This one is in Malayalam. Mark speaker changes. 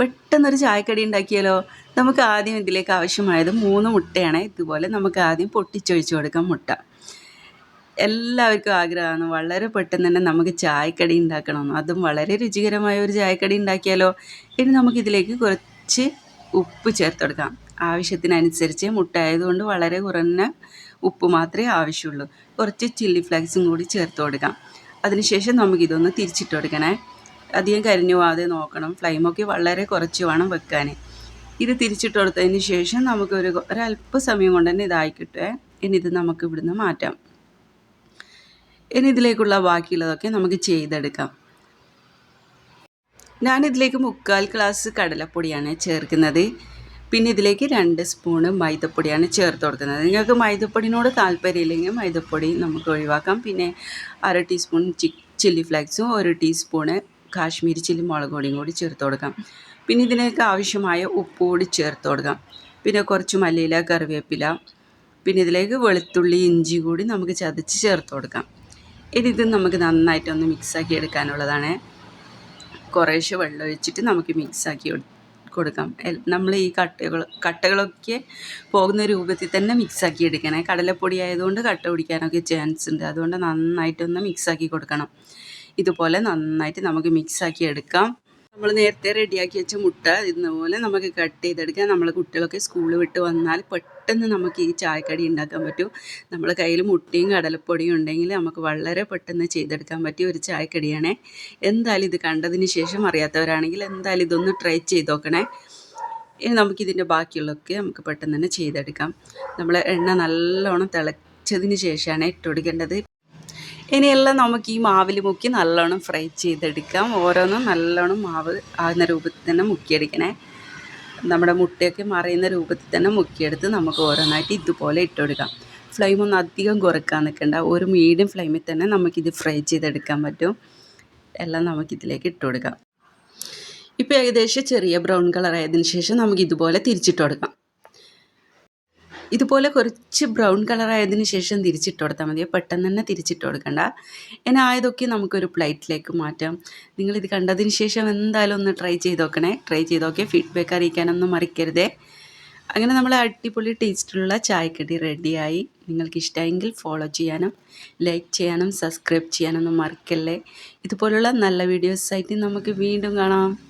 Speaker 1: പെട്ടെന്നൊരു ചായക്കടി ഉണ്ടാക്കിയാലോ? നമുക്ക് ആദ്യം ഇതിലേക്ക് ആവശ്യമായത് മൂന്ന് മുട്ടയാണ്. ഇതുപോലെ നമുക്ക് ആദ്യം പൊട്ടിച്ചൊഴിച്ചു കൊടുക്കാം മുട്ട. എല്ലാവർക്കും ആഗ്രഹമാണ്. വളരെ പെട്ടെന്ന് തന്നെ നമുക്ക് ചായക്കടി ഉണ്ടാക്കണമെന്ന്. അതും വളരെ രുചികരമായ ഒരു ചായക്കടി ഉണ്ടാക്കിയാലോ? ഇനി നമുക്കിതിലേക്ക് കുറച്ച് ഉപ്പ് ചേർത്ത് കൊടുക്കാം. ആവശ്യത്തിനനുസരിച്ച് മുട്ട ആയതുകൊണ്ട് വളരെ കുറഞ്ഞ ഉപ്പ് മാത്രമേ ആവശ്യമുള്ളൂ. കുറച്ച് ചില്ലി ഫ്ലേക്സും കൂടി ചേർത്ത് കൊടുക്കാം. അതിനുശേഷം നമുക്കിതൊന്ന് തിരിച്ചിട്ട് കൊടുക്കണേ. അധികം കരിഞ്ഞു പോകാതെ നോക്കണം ഫ്ലെയിമൊക്കെ വളരെ കുറച്ച് വേണം വെക്കാൻ ഇത് തിരിച്ചിട്ട് കൊടുത്തതിന് ശേഷം നമുക്കൊരു ഒരല്പസമയം കൊണ്ട് തന്നെ ഇതായി ഇനി ഇത് നമുക്ക് ഇവിടുന്ന് മാറ്റാം. ഇനി ഇതിലേക്കുള്ള ബാക്കിയുള്ളതൊക്കെ നമുക്ക് ചെയ്തെടുക്കാം. ഞാനിതിലേക്ക് മുക്കാൽ ഗ്ലാസ് കടലപ്പൊടിയാണ് ചേർക്കുന്നത്. പിന്നെ ഇതിലേക്ക് രണ്ട് സ്പൂണ് മൈദപ്പൊടിയാണ് ചേർത്ത് കൊടുക്കുന്നത്. നിങ്ങൾക്ക് മൈദപ്പൊടിനോട് താല്പര്യമില്ലെങ്കിൽ മൈദപ്പൊടി നമുക്ക് ഒഴിവാക്കാം. പിന്നെ അര ടീസ്പൂൺ ചില്ലി ഫ്ലേക്സും ഒരു ടീസ്പൂണ് കാശ്മീരി ചില്ലി മുളക് പൊടിയും കൂടി ചേർത്ത് കൊടുക്കാം. പിന്നെ ഇതിലേക്ക് ആവശ്യമായ ഉപ്പ് കൂടി ചേർത്ത് കൊടുക്കാം. പിന്നെ കുറച്ച് മല്ലിയില കറിവേപ്പില പിന്നെ ഇതിലേക്ക് വെളുത്തുള്ളി ഇഞ്ചി കൂടി നമുക്ക് ചതച്ച് ചേർത്ത് കൊടുക്കാം. ഇനി ഇത് നമുക്ക് നന്നായിട്ടൊന്ന് മിക്സാക്കി എടുക്കാനുള്ളതാണ്. കുറേശ്ശെ വെള്ളം ഒഴിച്ചിട്ട് നമുക്ക് മിക്സാക്കി കൊടുക്കാം. നമ്മൾ ഈ കട്ടകൾ കട്ടകളൊക്കെ പോകുന്ന രൂപത്തിൽ തന്നെ മിക്സാക്കി എടുക്കണേ. കടലപ്പൊടി ആയതുകൊണ്ട് കട്ട പിടിക്കാനൊക്കെ ചാൻസ് ഉണ്ട്. അതുകൊണ്ട് നന്നായിട്ടൊന്ന് മിക്സാക്കി കൊടുക്കണം. ഇതുപോലെ നന്നായിട്ട് നമുക്ക് മിക്സാക്കി എടുക്കാം. നമ്മൾ നേരത്തെ റെഡിയാക്കി വെച്ച മുട്ട ഇതുപോലെ നമുക്ക് കട്ട് ചെയ്തെടുക്കാം. നമ്മൾ കുട്ടികളൊക്കെ സ്കൂൾ വിട്ട് വന്നാൽ പെട്ടെന്ന് നമുക്ക് ഈ ചായക്കടി ഉണ്ടാക്കാൻ പറ്റും. നമ്മുടെ കയ്യിൽ മുട്ടയും കടലപ്പൊടിയും ഉണ്ടെങ്കിൽ നമുക്ക് വളരെ പെട്ടെന്ന് ചെയ്തെടുക്കാൻ പറ്റിയ ഒരു ചായക്കടിയാണേ. എന്തായാലും ഇത് കണ്ടതിന് ശേഷം അറിയാത്തവരാണെങ്കിൽ എന്തായാലും ഇതൊന്ന് ട്രൈ ചെയ്ത് നോക്കണേ. ഇനി നമുക്കിതിന്റെ ബാക്കിയുള്ളതൊക്കെ നമുക്ക് പെട്ടെന്ന് തന്നെ ചെയ്തെടുക്കാം. നമ്മൾ എണ്ണ നല്ലോണം തിളച്ചതിന് ശേഷമാണ് ഇട്ട് കൊടുക്കേണ്ടത്. ഇനിയെല്ലാം നമുക്ക് ഈ മാവിൽ മുക്കി നല്ലോണം ഫ്രൈ ചെയ്തെടുക്കാം. ഓരോന്നും നല്ലോണം മാവ് ആകുന്ന രൂപത്തിൽ തന്നെ മുക്കിയെടുക്കണേ. നമ്മുടെ മുട്ടയൊക്കെ മറിയുന്ന രൂപത്തിൽ തന്നെ മുക്കിയെടുത്ത് നമുക്ക് ഓരോന്നായിട്ട് ഇതുപോലെ ഇട്ടുകൊടുക്കാം ഫ്ലെയിം ഒന്നും അധികം കുറയ്ക്കാൻ നിൽക്കണ്ട. ഒരു മീഡിയം ഫ്ലെയിമിൽ തന്നെ നമുക്കിത് ഫ്രൈ ചെയ്തെടുക്കാൻ പറ്റും. എല്ലാം നമുക്കിതിലേക്ക് ഇട്ട് കൊടുക്കാം ഇപ്പോൾ ഏകദേശം ചെറിയ ബ്രൗൺ കളർ ആയതിനു ശേഷം നമുക്ക് ഇതുപോലെ തിരിച്ചിട്ട് കൊടുക്കാം ഇതുപോലെ കുറച്ച് ബ്രൗൺ കളർ ആയതിനു ശേഷം തിരിച്ചിട്ട് കൊടുത്താൽ മതി. പെട്ടെന്ന് തന്നെ തിരിച്ചിട്ട് കൊടുക്കണ്ട. ഇനി ആയതൊക്കെ നമുക്കൊരു പ്ലേറ്റിലേക്ക് മാറ്റാം. നിങ്ങളിത് കണ്ടതിന് ശേഷം എന്തായാലും ഒന്ന് ട്രൈ ചെയ്ത് നോക്കണേ. ട്രൈ ചെയ്ത് നോക്കിയ ഫീഡ്ബാക്ക് അറിയിക്കാനൊന്നും മറിക്കരുതേ. അങ്ങനെ നമ്മൾ അടിപൊളി ടേസ്റ്റിലുള്ള ചായക്കടി റെഡിയായി. നിങ്ങൾക്ക് ഇഷ്ടമെങ്കിൽ ഫോളോ ചെയ്യാനും ലൈക്ക് ചെയ്യാനും സബ്സ്ക്രൈബ് ചെയ്യാനൊന്നും മറക്കല്ലേ. ഇതുപോലുള്ള നല്ല വീഡിയോസ് ആയിട്ട് നമുക്ക് വീണ്ടും കാണാം.